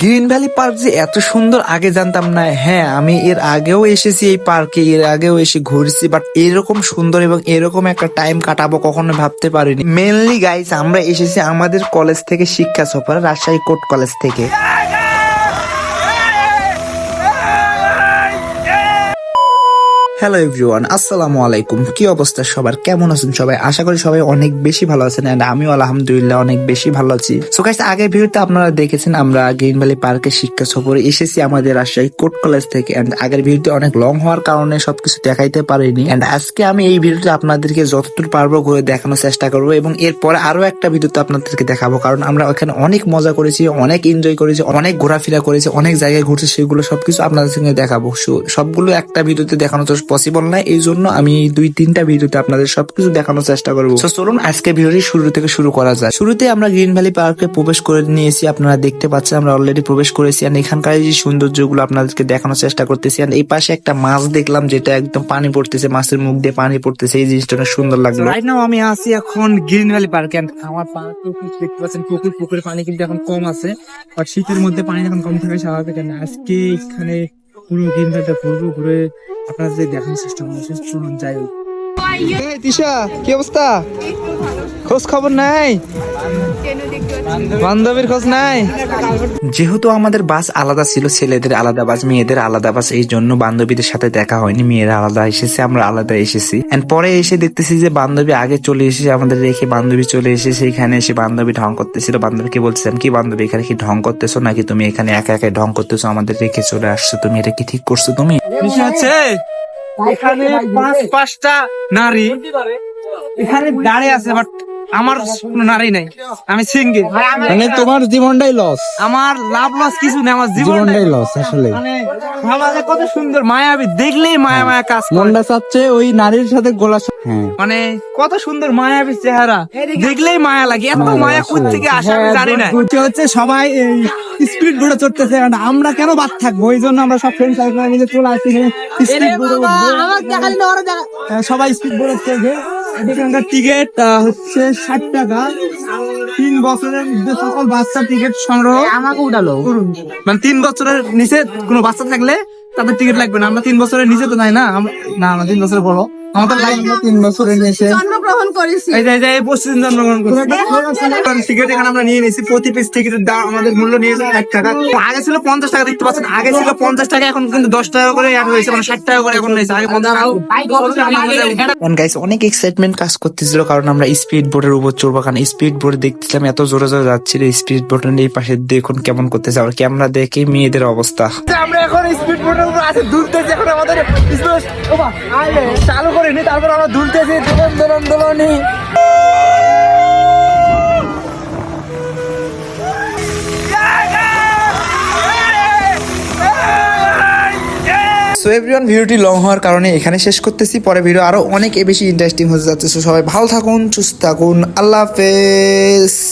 Green valley park যে এত সুন্দর, আগে জানতাম না। হ্যাঁ আমি এর আগেও এসেছি এই পার্কে, এর আগেও এসে ঘুরছি বাট এরকম সুন্দর এবং এরকম একটা টাইম কাটাবো কখনো ভাবতে পারিনি। মেনলি গাইস আমরা এসেছি আমাদের কলেজ থেকে শিক্ষা সফর, রাজশাহী কোর্ট কলেজ থেকে। হ্যালো এভরিওয়ান আসসালামু আলাইকুম কি অবস্থা সবার? কেমন আছেন সবাই? আশা করি সবাই অনেক বেশি ভালো আছেন এন্ড আমিও আলহামদুলিল্লাহ অনেক বেশি ভালো আছি। সো গাইস আগের ভিডিওতে আপনারা দেখেছেন আমরা গ্রিন ভ্যালি পার্কে শিক্ষা সফরে এসেছি আমাদের রাজশাহী কোর্ট কলেজ থেকে এন্ড আগের ভিডিওতে অনেক লং হওয়ার কারণে সবকিছু দেখাইতে পারিনি এন্ড আজকে আমি এই ভিডিওতে আপনাদেরকে যতদূর পারব ঘুরে দেখানোর চেষ্টা করব এবং এরপরে আরও একটা ভিডিওতে আপনাদেরকে দেখাবো কারণ আমরা ওখানে অনেক মজা করেছি, অনেক এনজয় করেছি, অনেক ঘোরাফেরা করেছি, অনেক জায়গায় ঘুরছি, সেগুলো সবকিছু আপনাদের সঙ্গে দেখাবো। সবগুলো একটা ভিডিওতে দেখানো তো পসিবল না এই জন্য আমি এই দুই তিনটা ভিডিওতে আপনাদের সবকিছু দেখানোর চেষ্টা করব। So, চলুন আজকে ভিডিওটি শুরু থেকে শুরু করা যায় শুরুতে আমরা গ্রিন ভ্যালি পার্কে প্রবেশ করে নিয়েছি আপনারা দেখতে পাচ্ছেন আমরা অলরেডি প্রবেশ করেছি আর এখানকার এই যে সৌন্দর্যগুলো আপনাদেরকে দেখানোর চেষ্টা করতেছি আর এই পাশে একটা মাছ দেখলাম যেটা একদম পানি পড়তেছে মাছের মুখ দিয়ে পানি পড়তেছে এই জিনিসটা অনেক সুন্দর লাগল। রাইট নাও আমি আছি এখন গ্রিন ভ্যালি পার্কে আমার পার্কে দেখতে পাচ্ছেন পুকুর পুকুরের পানি কিন্তু এখন কম আছে। আর শীতের মধ্যে পানি এখন কম থাকে স্বাভাবিক। আজকে এখানে পুরো গ্রিন ভ্যালিটা ঘুরবো ঘুরে আপনারা যে দেখানোর চেষ্টা চলুন যাই হোক। তিশা কি অবস্থা? খোঁজ খবর নাই? বান্ধবীর খোঁজ নাই? যেহেতু আমাদের বাস আলাদা ছিল ছেলেদের আলাদা বাস মেয়েদের আলাদা বাস এই জন্য বান্ধবীদের সাথে দেখা হয়নি। মেয়েরা আলাদা এসেছে আমরা আলাদা এসেছি। এন্ড পরে এসে দেখতেছি যে বান্ধবী আগে চলে এসেছে আমাদের রেখে বান্ধবী চলে এসে এখানে এসে বান্ধবী ঢং করতেছিল। বান্ধবীকে বলছিলাম কি বান্ধবী এখানে কি ঢং করতেছো? নাকি তুমি এখানে একা একা ঢং করতেছো? আমাদের রেখে চলে আসছো। তুমি এটা কি ঠিক করছ তুমি? হচ্ছে এখানে পাঁচ পাঁচটা নারী। এখানে দাঁড়িয়ে আছে বাট আমার কোনো নারী নাই। আমি সিঙ্গেল মানে তোমার জীবনটাই লস আমার লাভ লস কিছু নেই আমার জীবনটাই লস আসলে। মানে ভাবা কত সুন্দর মায়াবী দেখলেই মায়া মায়া কাজ করে। মনটা চাচ্ছে ওই নারীর সাথে গোলা হ্যাঁ। মানে কত সুন্দর মায়াবী চেহারা। দেখলেই মায়া লাগে এত মায়া কোথ থেকে আসে আমি জানি না। হচ্ছে সবাই বোর্ডে চড়তেছে আর আমরা কেন বাদ থাকব? ওই জন্য আমরা সব ফ্রেন্ড সার্কেল মিলে চলে আসছি সবাই স্পিড বোর্ডে চলছে এখানকার টিকিট হচ্ছে ষাট টাকা। তিন বছরের সকল বাচ্চার টিকিট সংগ্রহ আমাকে উঠালো। মানে তিন বছরের নিচে কোনো বাচ্চা থাকলে তাদের টিকিট লাগবে না। আমরা তিন বছরের নিচে তো নাই না না আমরা তিন বছরের বড়। আমাদের লাগবে তিন বছরের নিচে জন্মগ্রহণ করেছি। এই যে এই পশ্চিম জন্মগ্রহণ করছে। টিকিট এখানে আমরা নিয়ে নিয়েছি প্রতি পিস টিকিটের দাম আমাদের মূল্য নিয়েছে এক টাকা। আগে ছিল পঞ্চাশ টাকা দেখতে পাচ্ছেন? আগে ছিল পঞ্চাশ টাকা এখন কিন্তু দশ টাকা করে অ্যাড হয়েছে মানে ষাট টাকা করে এখন নিয়েছে আগে গাইস অনেক এক্সাইটমেন্ট কাজ করতেছিল কারণ আমরা স্পিড বোর্ডের উপর চড়বো। কারণ স্পিড বোর্ড দেখতেছিলাম এত জোরে জোরে যাচ্ছিল স্পিড বোর্ডের এই পাশে দেখুন কেমন করতেছে আবার ক্যামেরা দেখে মেয়েদের অবস্থা। আমরা এখন স্পিড বোটের উপর আছে দুলতেছি এখন আমাদের চালু করিনি তারপর আমরা দুলতেছি দোলন দোলন সো এভরিওয়ান ভিডিওটি লং হওয়ার কারণে এখানে শেষ করতেছি। পরে ভিডিও আরও অনেক বেশি ইন্টারেস্টিং হতে যাচ্ছে। So, সবাই ভালো থাকুন সুস্থ থাকুন। আল্লাহ হাফেজ।